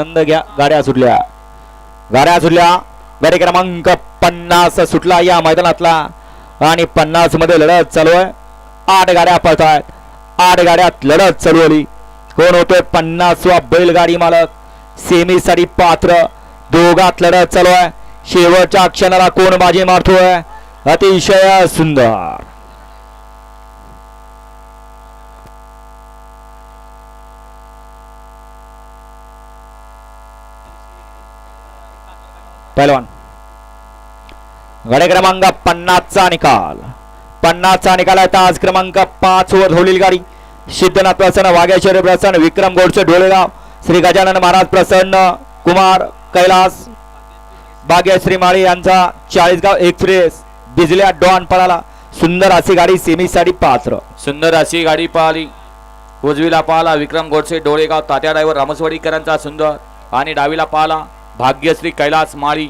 आनंद घ्या. गाड्या सुटल्या. गाड्या सुटल्या. गाडी क्रमांक पन्नास सुटला या मैदानातला. आणि पन्नासमध्ये लढत चालू आहे. आठ गाड्या पळतात आठ गाड्यात लढत चालू आली कोण होतोय पन्नासवा बैलगाडी मालक. सेमी साठी पात्र. दोघात लढत चालू आहे. शेवटच्या क्षणाला कोण बाजी मारतोय? अतिशय सुंदर. पहिलवान। गडे क्रमांक पन्नासचा निकाल. पन्नासचा निकाल आहे आज क्रमांक पाच वर धोलील गाडी. सिद्धनाथ प्रसन्न वाघेश्वरी प्रसन्न विक्रम गोडसे ढोळेगाव श्री गजानन महाराज प्रसन्न कुमार कैलास भाग्यश्री माळी यांचा चाळीसगाव एक्सप्रेस बिजल्या डॉन पळाला. सुंदर अशी गाडी सेमीसाठी पात्र. सुंदर अशी गाडी पाहिली. उजवीला पाहला विक्रम गोडसे डोळेगाव तात्या ड्रायव्हर रामसवाडीकरांचा सुंदर. आणि डावीला पाहला भाग्यश्री कैलास माळी